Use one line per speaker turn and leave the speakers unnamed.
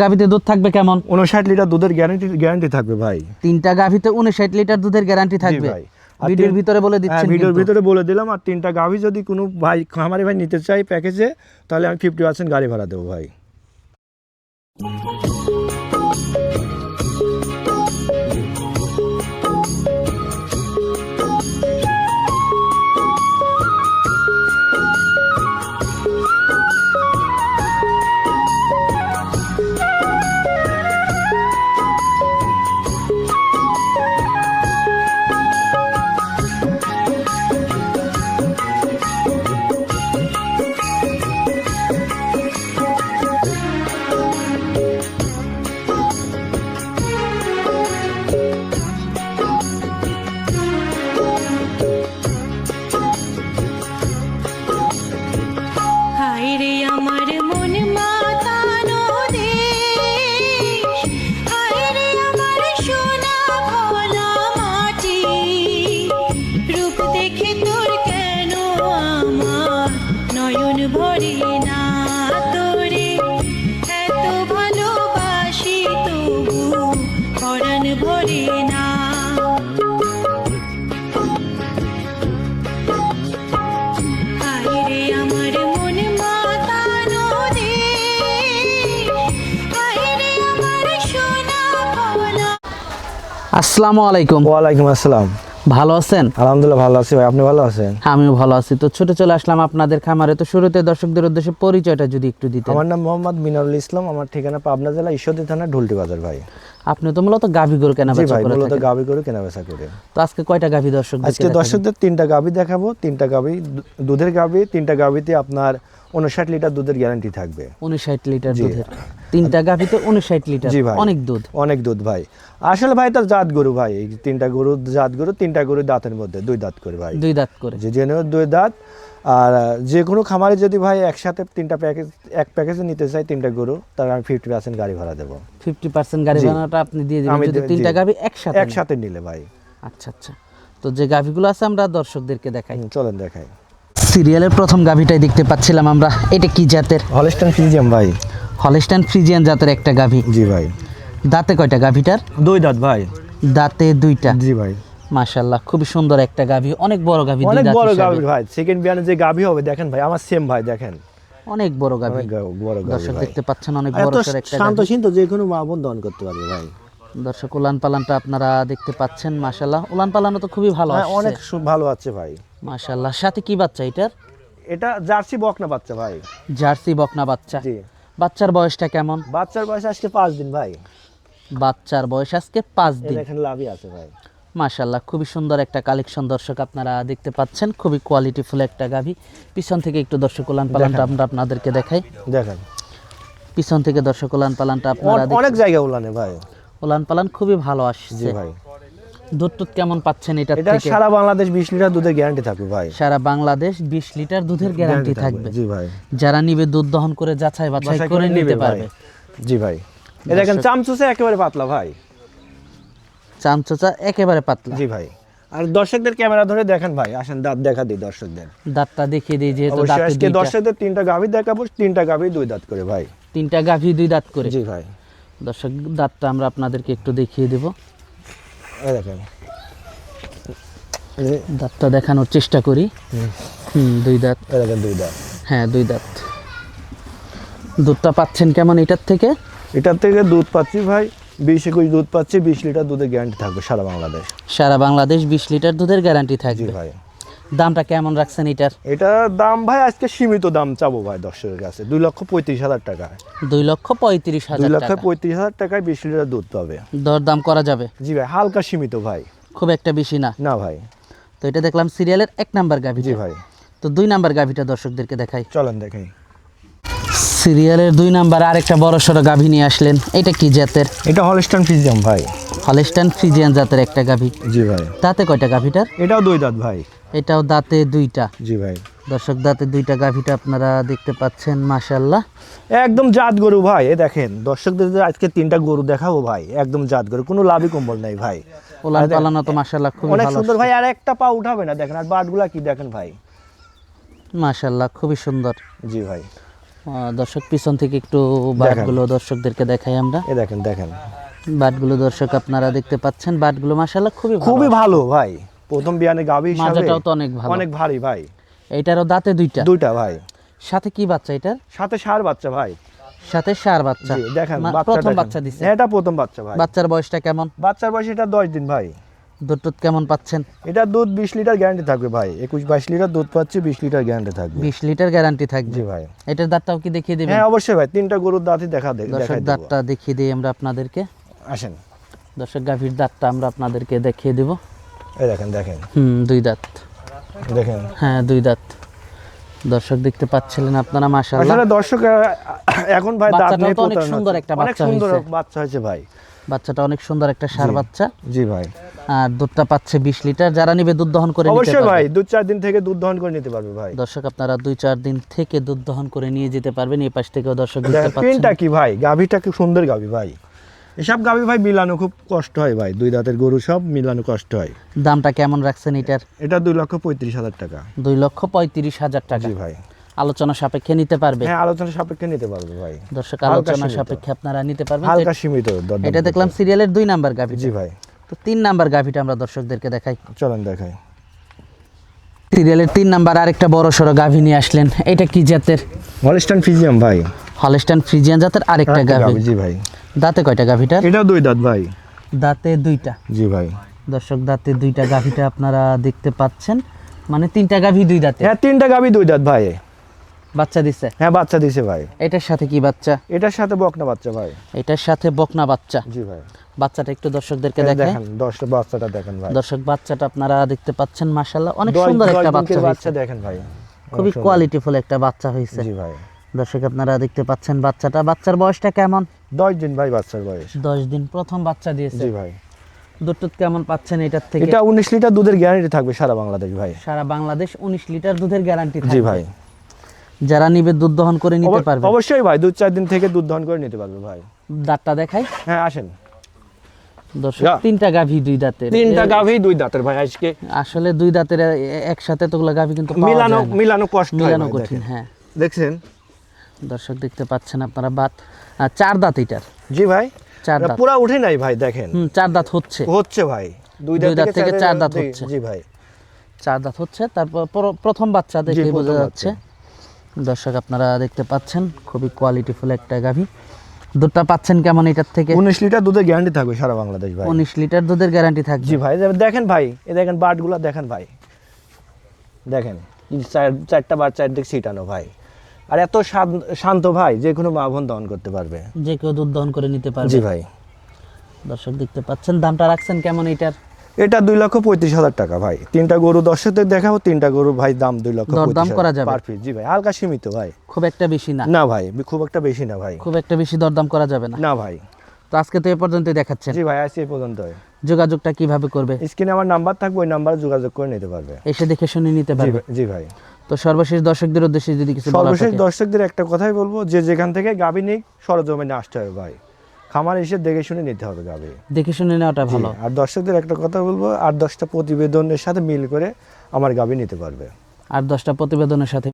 গাভিতে দুধ থাকবে কেমন?
উনষাট লিটার দুধের গ্যারান্টি গ্যারান্টি থাকবে ভাই।
তিনটা গাভিতে উনষাট লিটার দুধের গ্যারান্টি থাকবে।
ভাই।
ভিডিওর ভিতরে বলে
হ্যাঁ
দিচ্ছেন
ভিডিওর ভিতরে বলে দিলাম আর তিনটা গাভি যদি কোনো ভাই খামারি ভাই নিতে চাই প্যাকেজে তাহলে আমি ফিফটি পার্সেন্ট গাড়ি ভাড়া দেবো ভাই।
আসসালামু আলাইকুম।
ওয়ালাইকুম আসসালাম।
ভালো আছেন?
আলহামদুলিল্লাহ ভালো আছি ভাই। আপনি ভালো আছেন?
আমিও ভালো আছি। তো ছোট চলে আসলাম আপনাদের খামারে। তো শুরুতে দর্শকদের উদ্দেশ্যে পরিচয়টা যদি একটু দিতেন।
আমার নাম মোহাম্মদ মিনারুল ইসলাম। আমার ঠিকানা পাবনা জেলা ঈশ্বরদী থানা ঢুলটি বাজার ভাই।
আপনি তো মূলত গাভী গরু কেনা বেচা করে
মূলত। গাভি করে কেনা বেচা করে।
তো আজকে কয়টা গাভী দর্শক
আজকে দর্শকদের তিনটা গাভি দেখাবো। তিনটা গাভি দুধের গাভি তিনটা গাভিতে আপনার উনষাট লিটার দুধের গ্যারান্টি থাকবে।
উনষাট লিটার দুধের। তিনটা গাভীতে উনষাট লিটার।
জি ভাই।
অনেক দুধ।
অনেক দুধ ভাই। আসলে ভাই তার জাত গরু ভাই। তিনটা গরু জাত গরু তিনটা গরু দাঁতের মধ্যে দুই দাঁত করে ভাই।
দুই দাঁত করে।
যে জেনে দুই দাঁত। আর যে কোনো খামারে যদি ভাই একসাথে তিনটা প্যাকেজ এক প্যাকেজে নিতে চাই তিনটা গরু তার আমি ফিফটি পার্সেন্ট গাড়ি ভাড়া দেবো।
ফিফটি পার্সেন্ট গাড়ি ভাড়াটা আপনি দিয়ে দিবেন। যদি তিনটা। গাভী একসাথে
একসাথে নিলে ভাই।
আচ্ছা আচ্ছা। তো যে গাভীগুলো আছে আমরা দর্শকদেরকে দেখাই।
চলেন দেখাই।
সিরিয়ালের প্রথম গাভীটাই দেখতে পাচ্ছিলাম আমরা। এটা কি জাতের?
হলস্টান ফিজিয়াম ভাই।
হলিস্টান ফ্রিজিয়ান জাতের একটা গাভী।
জি ভাই।
দাঁতে কয়টা গাভীটার?
দুই দাঁত ভাই।
দাঁতে দুইটা।
জি ভাই।
মাশাল্লাহ খুবই সুন্দর একটা গাভী অনেক বড় গাভী
অনেক বড়। গাভি ভাই সেকেন্ড বিয়ানে যে গাভি হবে দেখেন ভাই আমার সেম ভাই দেখেন।
অনেক বড় গাভী। দর্শক দেখতে পাচ্ছেন অনেক বড় একটা
শান্ত। শিন্ত যে কোনো মা বোন দহন করতে পারবে ভাই।
দর্শক উলান পালানটা আপনারা দেখতে পাচ্ছেন মাশাল্লাহ উলান পালানো তো খুবই ভালো
হ্যাঁ,
আসছে।
অনেক ভালো আছে ভাই।
মাশাল্লাহ সাথে কি বাচ্চা এটার?
এটা জার্সি বকনা বাচ্চা ভাই।
জার্সি বকনা বাচ্চা।
জি।
বাচ্চার বয়সটা কেমন?
বাচ্চার বয়স আজকে পাঁচ দিন ভাই।
বাচ্চার বয়স আজকে পাঁচ দিন।
দেখেন লাভই আছে ভাই।
মাশাল্লাহ খুবই সুন্দর একটা কালেকশন দর্শক আপনারা দেখতে পাচ্ছেন খুবই কোয়ালিটিফুল একটা গাভী। পিছন থেকে একটু দর্শক উলান পালানটা আমরা আপনাদেরকে দেখাই।
দেখেন।
পিছন থেকে দর্শক উলান পালানটা আপনারা
অনেক জায়গা উলানে ভাই।
উলান পালান খুবই ভালো
জি
আসছে।
ভাই।
দুধ টুধ কেমন পাচ্ছেন এটার
এটা সারা বাংলাদেশ বিশ লিটার দুধের গ্যারান্টি থাকবে ভাই।
সারা বাংলাদেশ বিশ লিটার দুধের গ্যারান্টি থাকবে।
জি ভাই।
যারা নিবে দুধ দহন করে যাচাই বাছাই করে নিতে পারবে।
জি ভাই। এ দেখেন একেবারে পাতলা ভাই।
চামচোচা একেবারে পাতলা।
জি ভাই। আর দর্শকদের ক্যামেরা ধরে দেখেন ভাই আসেন দাঁত দেখা দিই দর্শকদের।
দাঁতটা দেখিয়ে দিই যেহেতু দাঁতে
আজকে দর্শকদের তিনটা গাভি দেখাবো তিনটা গাভি দুই দাঁত করে ভাই।
তিনটা গাভী দুই দাঁত করে।
জি ভাই।
দর্শক দাঁতটা আমরা আপনাদেরকে একটু দেখিয়ে দেব।
দেখেন।
দাঁতটা দেখানোর চেষ্টা করি। হুম। দুই দাঁত।
দেখেন দুই দাঁত।
হ্যাঁ দুই দাঁত। দুধটা পাচ্ছেন কেমন এটার থেকে?
এটার থেকে দুধ পাচ্ছি ভাই বিশ একুশ দুধ পাচ্ছি বিশ লিটার দুধের গ্যারান্টি থাকবে সারা বাংলাদেশ।
সারা বাংলাদেশ বিশ লিটার দুধের গ্যারান্টি থাকবে।
ভাই।
দামটা কেমন রাখছেন এটার?
এটা দাম ভাই আজকে সীমিত দাম চাবো ভাই দর্শকের কাছে। দুই লক্ষ পঁয়ত্রিশ হাজার টাকা।
দুই লক্ষ পঁয়ত্রিশ হাজার
দুই
লক্ষ
পঁয়ত্রিশ হাজার টাকায় বিশ লিটার দুধ পাবে।
দর দাম করা যাবে?
জি ভাই হালকা সীমিত ভাই।
খুব একটা বেশি না?
না ভাই।
তো এটা দেখলাম সিরিয়ালের এক নাম্বার গাভী
জি ভাই।
তো দুই নাম্বার গাভীটা দর্শকদেরকে দেখাই।
চলেন দেখাই।
সিরিয়ালের দুই নাম্বার আরেকটা বড় সড়ো গাভী নিয়ে আসলেন। এটা কি জাতের?
এটা হলস্টান ফিজিয়াম ভাই।
হলিস্টান ফ্রিজিয়ান জাতের একটা গাভী।
জি ভাই।
দাঁতে কয়টা গাভীটার?
এটাও দুই দাঁত ভাই।
এটাও দাঁতে দুইটা।
জি ভাই।
দর্শক দাঁতে দুইটা গাভীটা আপনারা দেখতে পাচ্ছেন মাশাল্লাহ
একদম জাত গরু ভাই এ দেখেন। দর্শকদের আজকে তিনটা গরু দেখাবো ভাই একদম জাত গরু কোনো লাভই কম্বল নাই ভাই।
ওলান
দেখ-
পালানো তো মাশাল্লাহ খুবই
অনেক সুন্দর ভাই আর একটা পা উঠাবে না দেখেন আর বাটগুলা কি দেখেন ভাই।
মাশাল্লাহ খুবই সুন্দর।
জি ভাই।
দর্শক পিছন থেকে একটু বাটগুলো দর্শকদেরকে দেখাই আমরা।
এ দেখেন দেখেন।
বাটগুলো দর্শক আপনারা দেখতে পাচ্ছেন। বাটগুলো মাশাআল্লাহ খুবই ভালো।
খুবই ভালো ভাই। প্রথম বিয়ানে গাভী হিসাবে
মাজাটাও তো অনেক ভালো।
অনেক ভারী ভাই।
এটারও দাঁতে দুইটা?
দুইটা ভাই।
সাথে কি বাচ্চা এটার
সাথে সার বাচ্চা ভাই।
সাথে সার বাচ্চা।
জি, দেখেন
প্রথম বাচ্চা দিছে।
এটা প্রথম বাচ্চা ভাই।
বাচ্চার বয়সটা কেমন?
বাচ্চার বয়স এটা দশ দিন ভাই।
দুধ টুধ কেমন পাচ্ছেন?
এটা দুধ বিশ লিটার গ্যারান্টি থাকবে ভাই। একুশ বাইশ লিটার দুধ পাচ্ছে বিশ লিটার গ্যারান্টি থাকবে।
বিশ লিটার গ্যারান্টি থাকবে।
জি ভাই।
এটার দাঁতটাও কি দেখিয়ে দেবেন?
হ্যাঁ অবশ্যই ভাই। তিনটা গরুর দাঁতই দেখা দে-
দর্শক
দেখাই
দাঁতটা দেখিয়ে দিই আমরা আপনাদেরকে।
আসেন।
দর্শক গাভীর দাঁতটা আমরা আপনাদেরকে দেখিয়ে দেব।
এই দেখেন দেখেন।
হুম দুই দাঁত।
দেখেন।
হ্যাঁ দুই দাঁত। দর্শক দেখতে পাচ্ছিলেন আপনারা মাশাআল্লাহ।
আসলে দর্শক এখন ভাই দাঁত নিয়ে
অনেক সুন্দর। একটা
অনেক
বাচ্চা
সুন্দর বাচ্চা হয়েছে ভাই।
বাচ্চাটা অনেক সুন্দর একটা সার বাচ্চা।
জি ভাই।
আর দুধটা পাচ্ছে বিশ লিটার। যারা নিবে দুধ দহন করে নিতে পারবে।
অবশ্যই ভাই
পারবে
দু চার দিন থেকে দুধ দহন করে নিতে পারবে ভাই।
দর্শক আপনারা দুই চার দিন থেকে দুধ দহন করে নিয়ে যেতে পারবেন। এই পাশ থেকেও দর্শক দেখতে পাচ্ছেন।
পিনটা কি ভাই? গাভীটা কি সুন্দর গাভী ভাই। এসব গাভী ভাই মিলানো খুব কষ্ট হয় ভাই। দুই দাঁতের গরু সব মিলানো কষ্ট হয়।
দামটা কেমন রাখছেন এটার?
এটা দুই লক্ষ পঁয়ত্রিশ হাজার টাকা।
দুই লক্ষ পঁয়ত্রিশ হাজার টাকা।
জি ভাই।
আলোচনা সাপেক্ষে নিতে পারবে?
হ্যাঁ আলোচনা সাপেক্ষে নিতে পারবে ভাই।
দর্শক আলোচনা সাপেক্ষে আপনারা নিতে পারবেন
হালকা সীমিত
এটা দেখলাম সিরিয়ালের দুই নাম্বার গাভী
জি ভাই।
তো তিন নাম্বার গাভীটা আমরা দর্শকদেরকে দেখাই।
চলেন দেখাই।
সিরিয়ালের তিন নাম্বার আরেকটা বড় সড়ো গাভী নিয়ে আসলেন। এটা কি জাতের?
হলস্টান ফিজিয়াম ভাই।
হলস্টাইন ফ্রিজিয়ান জাতের আরেকটা গাভী,
জি ভাই।
দাঁতে কয়টা গাভিটার
এটা দুই দাঁত ভাই।
দাঁতে দুইটা।
জি ভাই।
দর্শক দাঁতে দুইটা গাভিটা আপনারা দেখতে পাচ্ছেন। মানে তিনটা গাভি দুই দাঁতে।
হ্যাঁ তিনটা গাভী দুই দাঁত ভাই।
বাচ্চা দিছে?
হ্যাঁ বাচ্চা দিছে ভাই।
এটার সাথে কি বাচ্চা?
এটার সাথে বকনা বাচ্চা ভাই।
এটার সাথে বকনা বাচ্চা।
জি ভাই।
বাচ্চাটা একটু দর্শকদেরকে
দেখেন। দর্শক বাচ্চাটা দেখেন ভাই।
দর্শক বাচ্চাটা আপনারা দেখতে পাচ্ছেন মাশাল্লাহ অনেক সুন্দর একটা বাচ্চা
বাচ্চা দেখেন ভাই।
খুবই। কোয়ালিটিফুল একটা বাচ্চা হয়েছে।
জি ভাই।
দর্শক আপনারা দেখতে পাচ্ছেন বাচ্চাটা। বাচ্চার বয়সটা কেমন?
দশ দিন ভাই বাচ্চার বয়স।
দশ দিন প্রথম বাচ্চা দিয়েছে।
জি ভাই।
দুধ কেমন পাচ্ছেন এটার থেকে?
এটা উনিশ লিটার দুধের গ্যারান্টি থাকবে সারা বাংলাদেশ ভাই।
সারা বাংলাদেশ উনিশ লিটার দুধের গ্যারান্টি
জি ভাই।
যারা নিবে দুধ দহন করে নিতে পারবে।
অবশ্যই ভাই দু চার দিন থেকে দুধ দহন করে নিতে পারবে ভাই।
দাঁতটা দেখাই।
হ্যাঁ আসেন।
দর্শক তিনটা গাভী দুই দাঁতের।
তিনটা গাভী দুই দাঁতের ভাই আজকে।
আসলে দুই দাঁতের একসাথে তোগুলো গাভী কিন্তু
মিলানো মিলানো কষ্ট
মিলানো কঠিন হ্যাঁ।
দেখছেন?
দর্শক দেখতে পাচ্ছেন আপনারা বাত চার দাঁত এটার।
জি ভাই
চার দাঁত।
পুরা উঠে নাই ভাই দেখেন।
হুম চার দাঁত হচ্ছে।
হচ্ছে ভাই দুই
দাঁত থেকে চার দাঁত হচ্ছে।
জি ভাই।
চার দাঁত হচ্ছে তারপর প্রথম বাচ্চা দেখে বোঝা যাচ্ছে। দর্শক আপনারা দেখতে পাচ্ছেন খুবই কোয়ালিটিফুল একটা গাভী। দুধটা পাচ্ছেন কেমন এটার থেকে?
উনিশ লিটার দুধের গ্যারান্টি থাকবে সারা বাংলাদেশ ভাই।
উনিশ লিটার দুধের গ্যারান্টি থাকবে।
জি ভাই দেখেন ভাই এ দেখেন বাটগুলো দেখেন ভাই। দেখেন চার- চারটা বার চারদিক ছিটানো ভাই। আর এত শান্ত- ভাই যে কোনো মা বোন দহন করতে পারবে।
যে কেউ দুধ দহন করে নিতে পারবে।
জি ভাই।
দর্শক দেখতে পাচ্ছেন দামটা রাখছেন কেমন এটার
এটা দুই লক্ষ পঁয়ত্রিশ হাজার টাকা ভাই। তিনটা গরু দর্শকদের দেখাবো তিনটা গরু ভাই দাম দুই লক্ষ পঁয়ত্রিশ
করা যাবে?
পার পিস জি ভাই হালকা সীমিত ভাই।
খুব একটা বেশি না।
না ভাই খুব একটা বেশি না ভাই।
খুব একটা বেশি দরদাম করা যাবে না।
না ভাই।
তো আজকে তো এ পর্যন্ত দেখাচ্ছেন।
জি ভাই আজকে এই পর্যন্ত
যোগাযোগটা কীভাবে করবে?
স্ক্রিনে আমার নাম্বার থাকবে ওই নাম্বারে যোগাযোগ করে নিতে পারবে।
এসে দেখে শুনে নিতে পারবে।
ভাই- জি ভাই।
তো সর্বশেষ দর্শকদের উদ্দেশ্যে যদি কিছু
সর্বশেষ দর্শকদের একটা কথাই বলব যে যেখান থেকে গাবি নিক সরজমিনে আসতে হবে ভাই। খামার এসে দেখে শুনে নিতে হবে গাবি।
দেখে শুনে নেওয়াটা ভালো।
আর দর্শকদের একটা কথা বলব আর দশটা প্রতিবেদনের সাথে মিল করে আমার গাবি নিতে পারবে।
আর দশটা প্রতিবেদনের সাথে